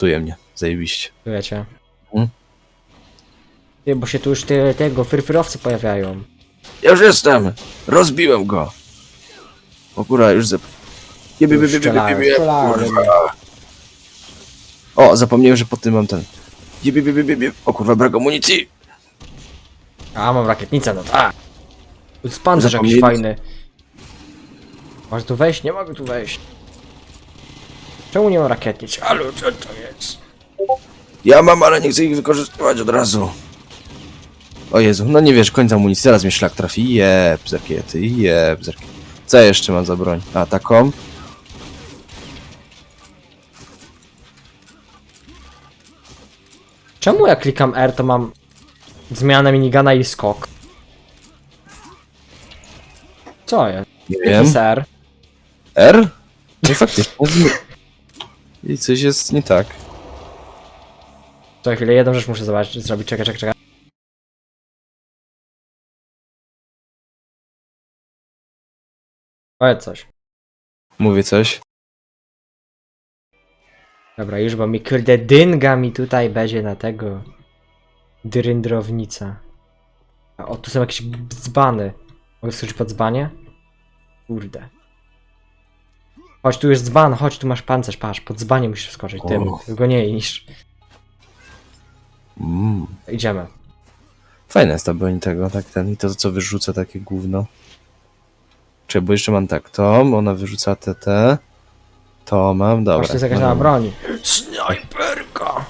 Tuje mnie, zajebiście. Wiecie. Mhm. Ty, bo się tu już te, tego, fyrfyrowcy pojawiają. Ja już jestem! Rozbiłem go! O kurwa, już zep... Jebie, jebie, jebie, kurwa. O, zapomniałem, że pod tym mam ten... Jebie, jebie, jebie, jebie. O kurwa, brak amunicji! A, mam rakietnicę, no tak. Tu jest pancerz jakiś Zapomnieli- fajny. Możesz tu wejść? Nie mogę tu wejść. Czemu nie mam rakietnic? Ale co to jest? Ja mam, ale nie chcę ich wykorzystywać od razu. O Jezu, no nie wiesz, końca amunicji, zaraz mnie szlak trafi. Jeb, z rakiety, jeb, z rakiety. Co jeszcze mam za broń? A, taką? Czemu jak klikam R, to mam zmianę minigana i skok? Co jest? Nie Jaki wiem. jest R? R? No faktycznie. I coś jest nie tak. Czekaj chwilę, jedną rzecz muszę zobaczyć, zrobić, czekaj, czekaj, czekaj. Powiedz coś. Mówię coś. Dobra, już bo mi kurde dynga mi tutaj będzie na tego. Dryndrownica. A o, tu są jakieś dzbany. Mogę skoczyć pod dzbanie? Kurde. Chodź, tu jest dzban, chodź, tu masz pancerz, patrz, pod dzbanie musisz wskoczyć, tym, O. tylko nie niż. Mm. Idziemy. Fajna jest ta broń tego, tak ten. I to co wyrzuca takie gówno. Czy bo jeszcze mam tak, to, ona wyrzuca TT. To mam, dobra. Patrz, to jest jakaś no, nowa no. broń. Snajperka!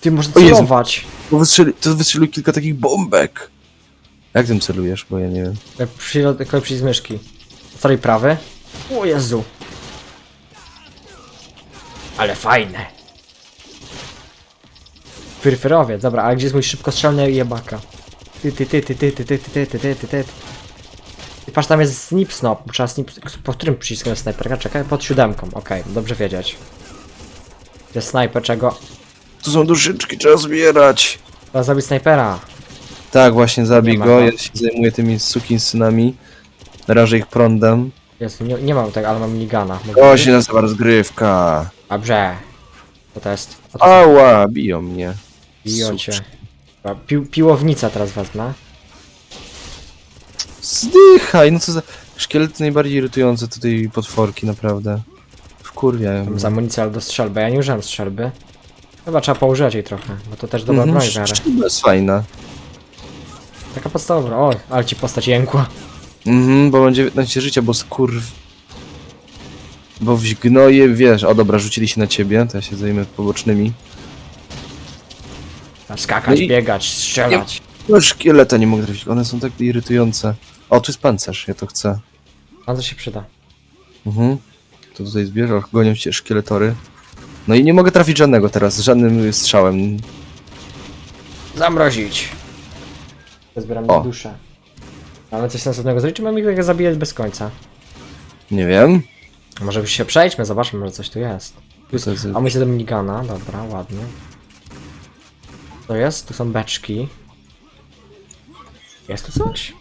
Ty możesz O Jezu. celować. To, wystrzeli, to wystrzelił kilka takich bombek. Jak tym celujesz, bo ja nie wiem. Przyjść z myszki. Stary prawy. O Jezu. Ale fajne. Fyrfyrowiec, dobra, ale gdzie jest mój szybkostrzelny jebaka? Ty, ty, ty, ty, ty, ty, ty, ty, ty, ty, ty, ty, ty. I patrz, tam jest snip snop, trzeba snip... Po którym przyciskiem jest snajperka? Czekaj, pod siódemką, okej, dobrze wiedzieć. To jest snajper, czego? Tu są duszyczki, trzeba zbierać. Trzeba zabić snajpera. Tak, właśnie zabij Nie ma go. go. Ja się zajmuję tymi synami. Rażę ich prądem. Jest, nie, nie mam tego, ale mam minigana. Mogę To się nazywa rozgrywka. Dobrze. To jest. O, to Ała, biją mnie. biją cię. Dobra, Pi piłownica teraz wezmę. Zdychaj, no co za... Szkielety najbardziej irytujące tutaj potworki, naprawdę. Wkurwiają. Mam za amunicję ale do strzelby. Ja nie użyłem strzelby. Chyba trzeba poużywać jej trochę, bo to też dobra Mhm, broń w miarę. szczelba jest fajna. Taka podstawowa. O, ale ci postać jękła. Mhm, bo mam 19 życia, bo skurw... Bo w gnoje, wiesz... O dobra, rzucili się na ciebie, to ja się zajmę pobocznymi. Skakać, No i- biegać, strzelać. No szkieleta nie mogę trafić, one są tak irytujące. O, tu jest pancerz, ja to chcę. A to się przyda. Mhm. To tutaj zbierz, och, gonią cię szkieletory. No i nie mogę trafić żadnego teraz, żadnym strzałem. Zamrozić. Zbieram O. duszę. Mamy coś sensownego zrobić, czy mamy ich tak zabijać bez końca? Nie wiem. Może już się przejdźmy, zobaczmy, może coś tu jest. Tu jest To jest- amunicja do minigana, dobra, ładnie. To jest? Tu są beczki. Jest tu coś?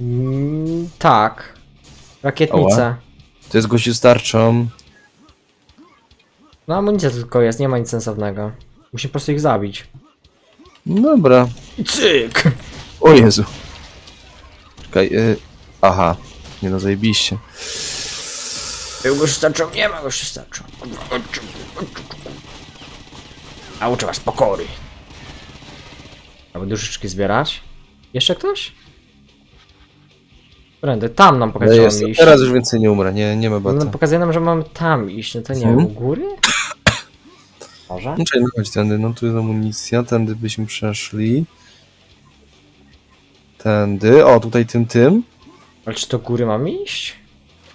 Mm, tak. Rakietnice. To jest gościu z tarczą. No amunicja tylko jest, nie ma nic sensownego. Musimy po prostu ich zabić. Dobra. Cyk! O Jezu. Czekaj, y... Aha. Nie no, zajebiście. Był go starczą? Nie ma go starczą. A uczę was pokory. Aby duszyczki zbierać. Jeszcze ktoś? Prędy, tam nam No pokazuje jest, iść. teraz już więcej nie umrę, nie, nie ma No, bata. pokazuje nam, że mamy tam iść, no to nie Mhm. u góry? Może? No czekaj, no chodź tędy, no tu jest amunicja, tędy byśmy przeszli. Tędy, o tutaj tym, tym. Ale czy to góry mamy iść?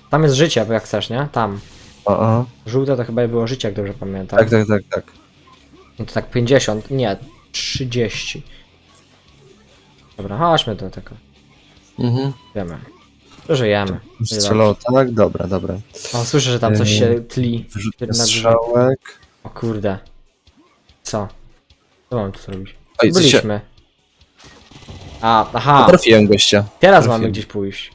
Tam jest życie, bo jak chcesz, nie? Tam. A, a. Żółte to chyba było życie, jak dobrze pamiętam. Tak, tak, tak, tak. No to tak 50, nie, 30. Dobra, chodźmy do tego. Mhm. Wiemy. Żyjemy. Strzelało, tak? Dobra, dobra. O, słyszę, że tam coś się tli. Górze. strzałek. O kurde. Co? Co mam tu zrobić? Oj, coś się... Byliśmy. A, aha. Trafiłem gościa. Teraz trafiłem. mamy gdzieś pójść.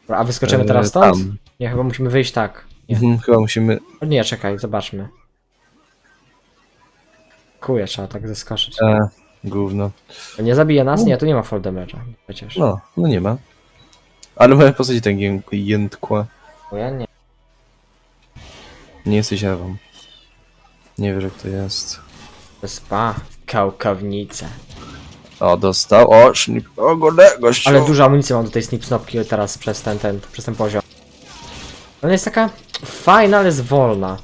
Dobra, A wyskoczymy E, teraz stąd? tam. Nie, chyba musimy wyjść tak. Nie. Mhm, chyba musimy... O Nie, czekaj, zobaczmy. Kuje, trzeba tak zeskoczyć. E, gówno. Nie zabije nas? Nie, tu nie ma fall damage'a. Przecież. No, no nie ma. Ale moja postać tak ję- jętkła. Bo ja nie. Nie jesteś Ewą. Nie wiesz jak to jest. To jest pa. Kałkownica. O, dostał. O, sznip. O, gole, gościu. Ale dużo amunicji mam do tej snip snopki teraz przez ten, ten, przez ten poziom. Ona jest taka fajna, ale jest wolna.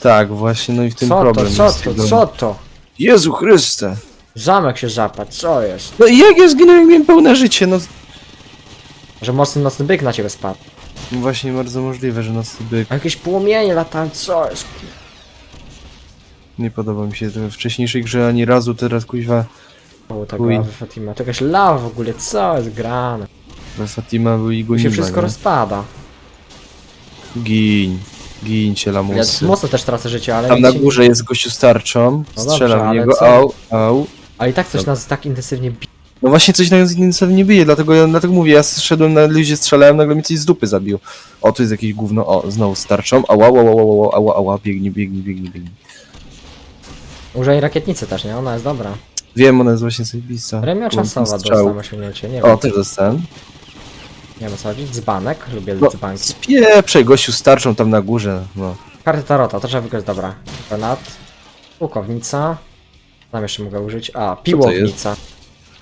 Tak, właśnie, no i w tym Co problem to, co jest to, co to? Jezu Chryste. Zamek się zapadł, co jest? No i jak ja zginąłem, miałem pełne życie, no... Że mocny nocny byk na ciebie spadł. Właśnie bardzo możliwe, że nas byk. A jakieś płomienie latają, co jest? Nie podoba mi się to we wcześniejszej grze ani razu, teraz kuźwa O, tego Uj. lawy Fatima. To jakaś lawa w ogóle, co jest grane? we Fatima był i Tu się wszystko rozpada. Gin. Gincie Ja lamusy. mocno też tracę życie, ale... Tam na górze jest gościu z tarczą, No dobrze, w ale niego, co? au, au. Ale i tak coś Dobra. nas tak intensywnie bije. No właśnie coś nas intensywnie bije, dlatego ja dlatego mówię, ja szedłem na ludzie, strzelałem, nagle mi coś z dupy zabił. O, tu jest jakieś gówno, o, znowu z tarczą, ała, ała, ała, ała, ała, ała, biegnie, biegnie, biegnie, biegnie. Użyj rakietnicy też, nie? Ona jest dobra. Wiem, ona jest właśnie zajebista. Premia czasowa strzał. dostałem osiągnięcie, nie O, wiem. też dostałem. Nie wiem o co chodzi. Dzbanek, lubię No, dzbanki. spieprzej, gościu z tarczą tam na górze, no. Karty Tarota, to trzeba wygrać, dobra. Granat. Łukownica. Tam jeszcze mogę użyć. A, piłownica.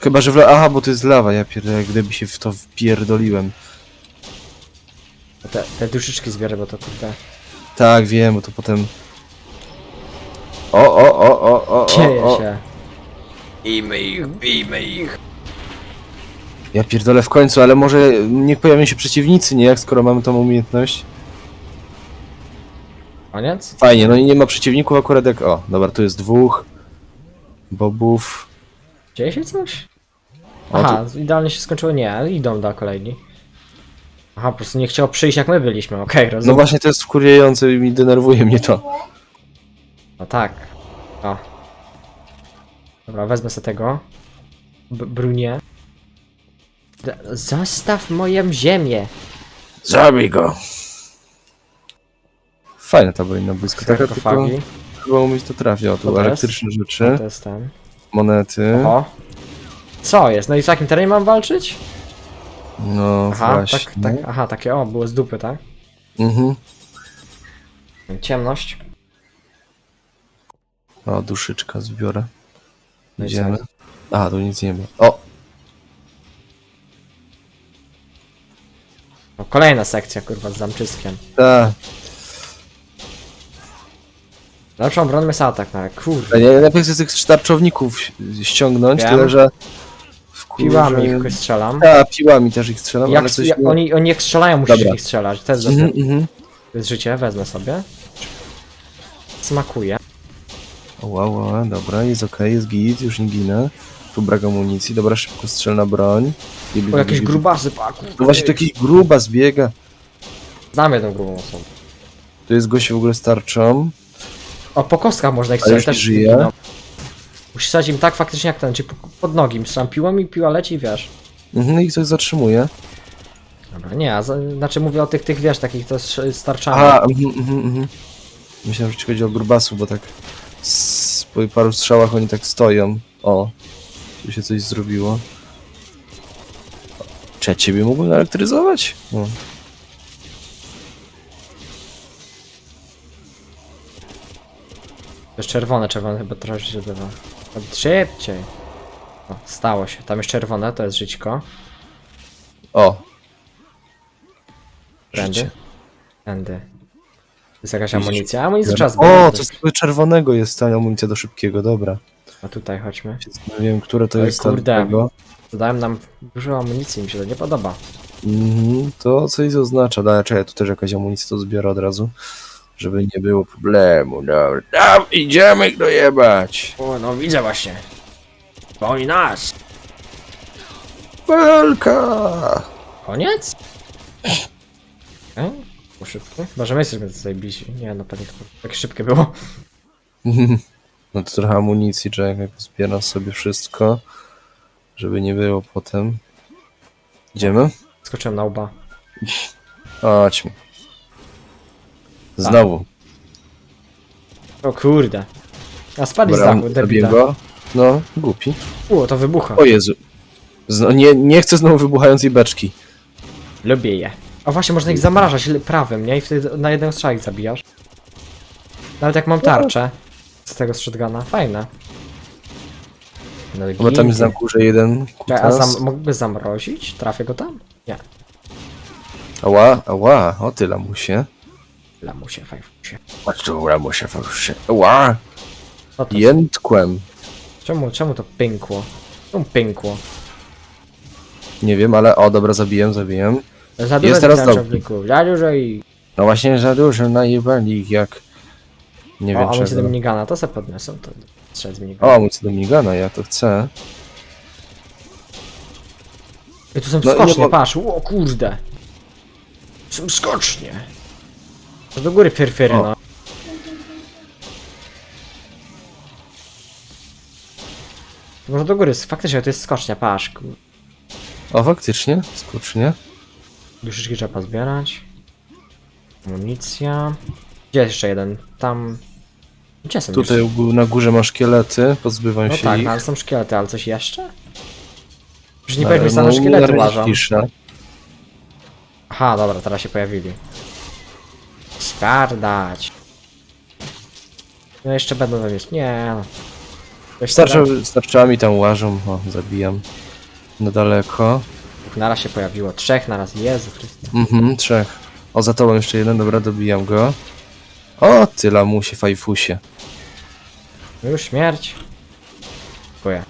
Chyba, że w la... Aha, bo to jest lawa, ja pierdolę, gdyby się w to wpierdoliłem. Te, te duszyczki zbierę, bo to kurde. Tak, wiem, bo to potem... O, o, o, o, o, Dzieje o, o. się. Bijmy ich, bijmy ich. Ja pierdolę w końcu, ale może niech pojawią się przeciwnicy, nie? Jak skoro mamy tą umiejętność. Koniec? Fajnie, no i nie ma przeciwników akurat jak... O, dobra, tu jest dwóch. Bobów. Dzieje się coś? O, Aha, idealnie się skończyło. Nie, idą do kolejni. Aha, po prostu nie chciał przyjść jak my byliśmy, okej, No rozumiem. właśnie to jest wkurwiające i mi denerwuje mnie to. No tak. O. Dobra, wezmę sobie tego. B Brunie. D Zostaw moją ziemię. Zabij go. Fajna ta broń na blisko. Taka tylko Sarkofagi. chyba umieć to trafia. O, To tu elektryczne rzeczy, To jest ten. monety. O. Co jest? No i w jakim terenie mam walczyć? No Aha, właśnie. tak, tak, aha, takie o, było z dupy, tak? Mhm. Ciemność. O, duszyczka zbiorę. No i Idziemy. A, tu nic nie ma. O! No, kolejna sekcja, kurwa, z zamczyskiem. Ta. Lepszą broń jest atak, no ale kurwa. Nie, najpierw chcę tych starczowników ściągnąć, Wiem. tyle że... w Piłami ich strzelam. A, piłami też ich strzelam, Jak, ale coś jak nie... oni, oni jak strzelają, musisz Dobra. ich strzelać. To jest, dobre. Mhm, mhm. to jest życie, wezmę sobie. Smakuje. O, Wow, wow, dobra, jest okej, jest git, już nie ginę. Tu brak amunicji, dobra, szybko strzelna broń. Bili, O, jakieś grubasy, pa. No właśnie taki gruba zbiega. Znam jedną grubą osobę. Tu jest gość w ogóle z tarczą. O, po kostkach można ich już strzelać, nie żyje? no. Musisz strzelać im tak faktycznie jak ten, czy po- pod nogi strzelam piłą i piła leci i wiesz. Mhm, i ktoś zatrzymuje. Dobra, nie, a za, znaczy mówię o tych, tych wiesz, takich to z, z tarczami. Aha, mhm, mhm, mhm. Myślałem, że ci chodzi o grubasów, bo tak z, po paru strzałach oni tak stoją. O, tu się coś zrobiło. Czy ja ciebie mógłbym elektryzować? No. To jest czerwone, czerwone chyba trochę się bywa. Szybciej. O, stało się. Tam jest czerwone, to jest żyćko. O. Życie. Tędy. Jest jakaś amunicja. Amunicję trzeba o, zbierać. to z tego czerwonego jest ta amunicja do szybkiego, dobra. A tutaj chodźmy. Nie wiem, które to Oj, jest ta kurde. tego. Dodałem nam dużo amunicji, mi się to nie podoba. Mhm, to coś oznacza. Dobra, czekaj, tu też jakaś amunicja to zbiorę od razu. Żeby nie było problemu. Dobra, Tam, idziemy ich dojebać. O, no widzę właśnie. Bo oni nas. Walka! Koniec? Było szybkie? Chyba, że my jesteśmy tutaj bisi. Nie, no pewnie to tak szybkie było. No to trochę amunicji, czekaj, zbieram sobie wszystko, żeby nie było potem. Idziemy? Skoczyłem na łba. Chodźmy. Znowu. O kurde. A spadli z Dobra, dachu, zabiję go. No, głupi. U, to wybucha. O Jezu. Zno, nie, nie chcę znowu wybuchającej beczki. Lubię je. O właśnie, można ich zamrażać prawym, nie? I wtedy na jednego strzał ich zabijasz. Nawet jak mam tarczę z tego shotguna. Fajne. No i Bo tam jest na górze jeden Czekaj, A kutas. zam mógłby zamrozić? Trafię go tam? Nie. Ała, ała, o ty lamusie. Lamusie, fajfusie. Patrz tu, lamusie, fałszysie. Ała, Co to? jętkłem. Czemu, czemu to pękło? Czemu pękło? Nie wiem, ale o, dobra, zabiłem, zabiłem. Za dużo Jest teraz dobry. Za dużo i... No właśnie za dużo najebali ich jak... Nie O, wiem a my się do czego. minigana, to se podniosą, to strzel z minigana. O, amunicję do minigana, ja to chcę. I tu są No, nie skocznie, mo- patrz, o kurde. Są skocznie. To do góry firfyry, O. no. Może do góry, faktycznie to jest skocznia, patrz. kur- O, faktycznie, skocznie. Duszyczki trzeba pozbierać. Amunicja. Gdzie jest jeszcze jeden? Tam... Gdzie są Tutaj gó- na górze masz szkielety, pozbywam No się tak, ich. no, ale są szkielety, ale coś jeszcze? Już nie No, powiesz, że no, same szkielety łażą. cisza. Aha, dobra, teraz się pojawili. Spardać. No jeszcze będą tam jest. Nie no. Starcza, starczami tam łażą, o, zabijam. Na daleko. Naraz się pojawiło. Trzech naraz. Jezu Chryste. Mhm, trzech. O, za tobą jeszcze jeden, dobra, dobijam go. O, ty lamusie, fajfusie. Już śmierć. Dziękuję.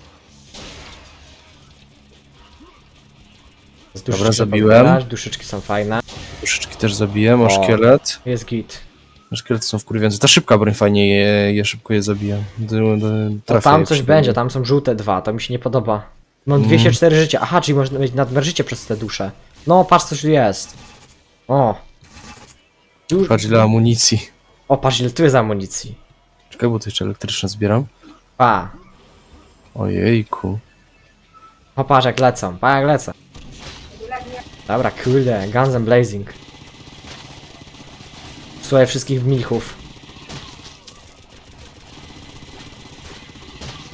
Z duszyczki Dobra, trzeba zabiłem. Duszyczki są fajne. Troszeczkę też zabiłem, o szkielet. Jest git. Szkielety są wkurwiające. Ta szybka broń fajnie je, je szybko je zabija. No trafię tam je coś przy- będzie, tam są żółte dwa, to mi się nie podoba. Mm. 204 życia. Aha, czyli można mieć nadmerżycie przez te dusze. No, patrz coś tu jest. O. Patrz ile amunicji. O, patrz ile tu jest amunicji. Czekaj, bo to jeszcze elektryczne zbieram. Pa. Ojejku. O, patrz jak lecą, pa jak lecą. Dobra, kurde, Guns and Blazing. Słuchaj wszystkich milchów.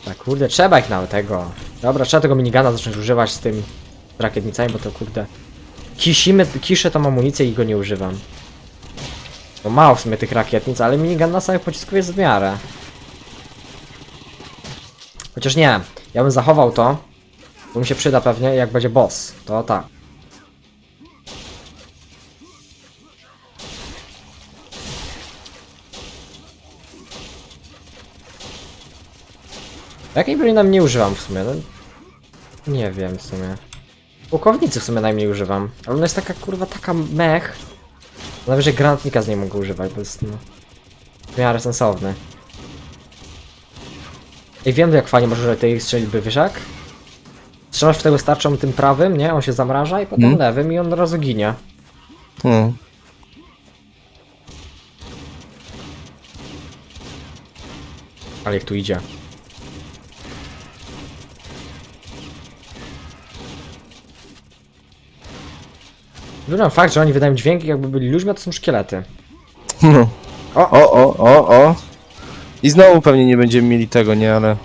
Tak, kurde, trzeba ich nawet tego. Dobra, trzeba tego minigana zacząć używać z tym rakietnicami, bo to kurde. Kisimy, kiszę tą amunicję i go nie używam. No mało w sumie tych rakietnic, ale minigun na samych pocisków jest w miarę. Chociaż nie, ja bym zachował to, bo mi się przyda pewnie jak będzie boss. To tak. Jakiej broni nam nie używam w sumie? No, nie wiem w sumie. Łukownicy w sumie najmniej używam. Ale ona jest taka kurwa taka mech. Najwyżej granatnika z niej mogę używać, bo jest no, w miarę sensowny. I wiem jak fajnie może używać tej strzelby, wiesz jak? Strzelasz w tego starczą tym prawym, nie? On się zamraża i potem Mhm. lewym i on od razu ginie. No. Ale jak tu idzie. Lubię fakt, że oni wydają dźwięki jakby byli ludźmi, a to są szkielety. no. O! O, o, o, o. I znowu pewnie nie będziemy mieli tego, nie, ale...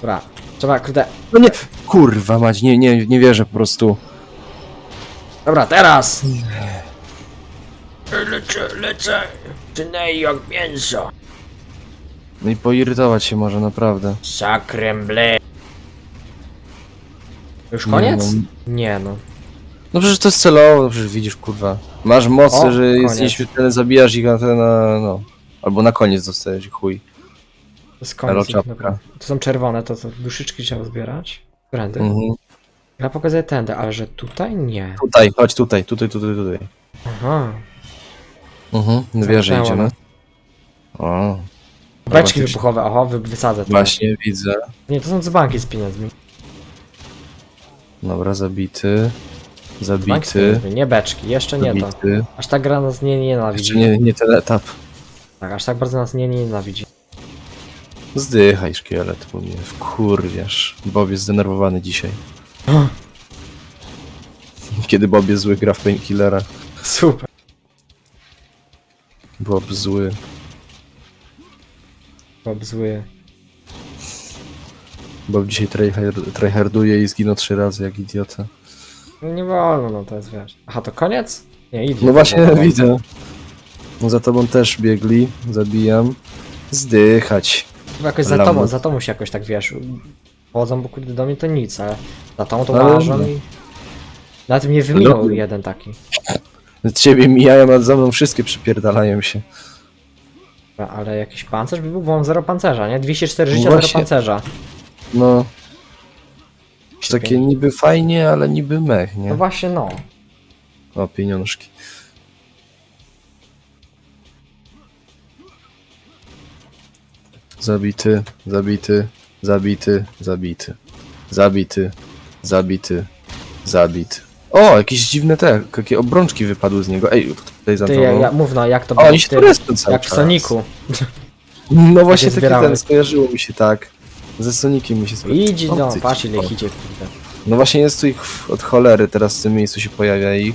Dobra, trzeba, kurde. No nie, kurwa mać, nie, nie, nie wierzę po prostu. Dobra, teraz! Lecę, lecę. Tynej jak mięso. No i poirytować się może, naprawdę. Sakrem ble. Już Nie, koniec? no. Nie no. No przecież to jest celowo, no przecież widzisz, kurwa. Masz mocy, O, że koniec. nieśmiertelny, zabijasz ich na ten, na, no. Albo na koniec dostajesz chuj. To jest koniec. Dobra. To są czerwone, to, to duszyczki trzeba zbierać. Brandy. Mhm. Ja pokazuję tędy, ale że tutaj nie. Tutaj, chodź tutaj, tutaj, tutaj, tutaj. Aha. Mhm, wieżę Zamknęło idziemy. O, Beczki faktycznie. wybuchowe, oho, wy, wysadzę to. właśnie widzę. Nie, to są dzbanki z pieniędzmi. Dobra, zabity. Zabity. nie beczki, jeszcze nie to. Zabity. Aż tak gra nas nie nienawidzi. Jeszcze nie, nie ten etap. Tak, aż tak bardzo nas nie nienawidzi. Zdychaj szkielet, bo mnie wkurwiasz. Bob jest zdenerwowany dzisiaj. Kiedy Bob jest zły, gra w Painkillera. Super. Bob zły. Bob zły. Bob dzisiaj tryhard- tryharduje i zginął trzy razy jak idiota. No nie wolno, no to jest wiesz. Aha, to koniec? Nie, idzie. No właśnie widzę. Za tobą też biegli. Zabijam. Zdychać. Chyba jakoś za Lamus. tobą, za tobą się jakoś tak wiesz. Chodzą, bo kurde do mnie to nic, ale za tobą to Ale ważą no. i... Nawet mnie wyminął Dobry. jeden taki. Ciebie mijają, a za mną wszystkie przypierdalają się. Dobra, Ale jakiś pancerz by był, bo mam 0 pancerza, nie? 204 życia, No 0 właśnie. pancerza. No. Takie niby fajnie, ale niby mech, No nie? właśnie, no. O, pieniążki. Zabity, zabity, zabity, zabity. Zabity, zabity, zabity. O, jakieś dziwne te, jakie obrączki wypadły z niego. Ej, tutaj za Ty, ja, ja, mów no, jak to O, było oni w się tym- tu respią cały Jak w czas. Soniku. No właśnie zbierały. ten, skojarzyło mi się tak. Ze Soniciem mi się skojarzyło. Idź, no, patrz ile ich idzie, kurde. No właśnie jest tu ich w- od cholery, teraz w tym miejscu się pojawia ich.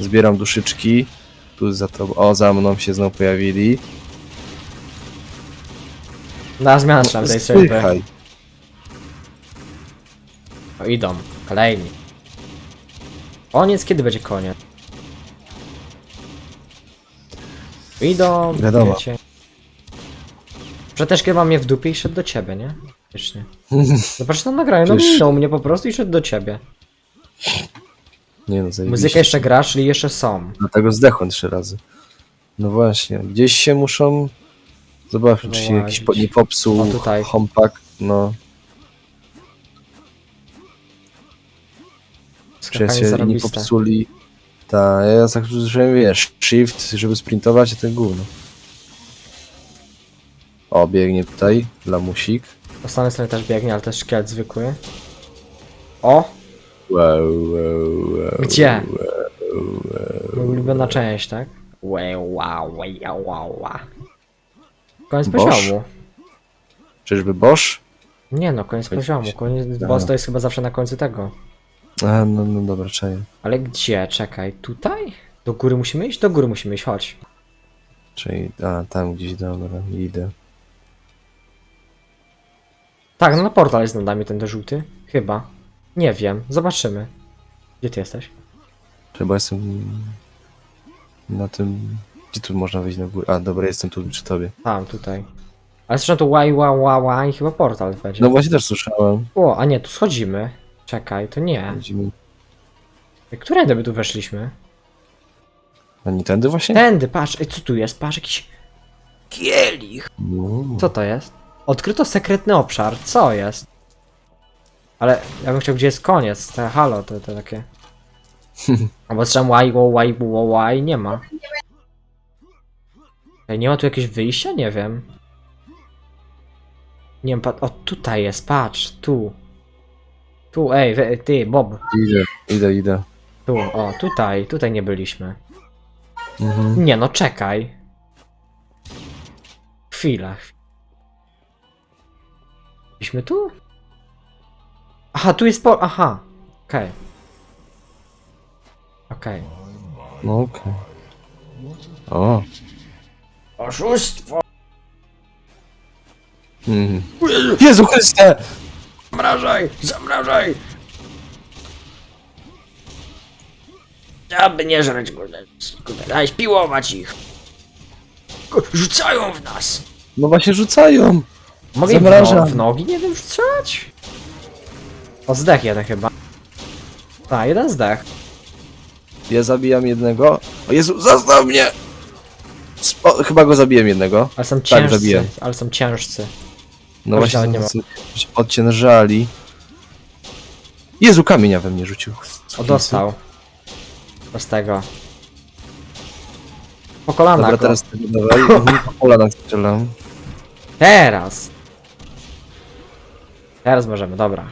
Zbieram duszyczki. Tu za to. O, za mną się znowu pojawili. Na zmianę trzeba strzelby. Zdychaj. O, idą. Kolejni. Koniec, kiedy będzie koniec? Idą, Wiadomo. wiecie. Że mam je w dupie i szedł do ciebie, nie? Wiecznie. Zobacz tam nagranie, no Przecież- minął mnie po prostu i szedł do ciebie. Nie no, zajebiście. Muzykę jeszcze gra, czyli jeszcze są. Dlatego zdechłem trzy razy. No właśnie, gdzieś się muszą... Zobaczmy, czy się jakiś po... nie popsuł O, tutaj. hompack. No, Skakanie czy się nie zarobiste. popsuli. Ta, ja tak słyszałem, wiesz, shift, żeby sprintować, a ten gówno. O, biegnie tutaj, lamusik. Po samej stronie też biegnie, ale też szkielet zwykły. O! Wow, wow, wow. Gdzie? Moja ulubiona część, tak? Wow, wow, wow. Koniec Bosch? poziomu. Czyżby Bosch? Nie no, koniec Koniec poziomu. Koniec, boss to jest chyba zawsze na końcu tego. A, no, no dobra, czaję. Ale gdzie? Czekaj, tutaj? Do góry musimy iść? Do góry musimy iść, chodź. Czyli, a, tam gdzieś, dobra, idę. Tak, no na portal jest nad nami ten żółty. Chyba. Nie wiem, zobaczymy. Gdzie ty jesteś? Chyba jestem na tym... Gdzie tu można wyjść na górę? A, dobra, jestem tu przy tobie. Tam, tutaj. Ale słyszę tu łaj, ła, ła, ła i chyba portal będzie. No właśnie też słyszałem. O, a nie, tu schodzimy. Czekaj, to nie. Widzimy. Którędy my tu weszliśmy? Ani tędy właśnie? Tędy, patrz, ej, co tu jest? Patrz, jakiś... Kielich! No. Co to jest? Odkryto sekretny obszar, co jest? Ale ja bym chciał, gdzie jest koniec, te halo, to, to takie... Albo strzem łaj, łaj, łaj, nie ma. Ej, nie ma tu jakiegoś wyjścia? Nie wiem. Nie wiem, pat- o tutaj jest, patrz, tu. Tu, ej, we, ty, Bob, Idę, idę, idę. tu, o, tutaj, tutaj nie byliśmy. Mhm. Nie no, czekaj. Chwila. Byliśmy tu? Aha, tu jest po... Aha. Okej. Okej. No okej. O. Oszustwo! Mhm. Jezu Chryste! Zamrażaj! Zamrażaj! Aby nie żreć, kurde. Kurde, daj piłować ich. Ku- Rzucają w nas! No właśnie rzucają! Mogę im w, Zamrażam. no, w nogi, nie wiem, strzelać? O, zdech jeden chyba. A, jeden zdech. Ja zabijam jednego. O Jezu, zostaw mnie! O, chyba go zabiłem jednego. Ale są Tak, ciężcy, zabiłem. ale są ciężcy. No właśnie, nawet nie się odciężali. Jezu, kamienia we mnie rzucił. O, dostał. Z tego. Po kolanach Dobra, go. teraz tego dawaj. Mhm, Po kolanach strzelam. Teraz! Teraz możemy, dobra.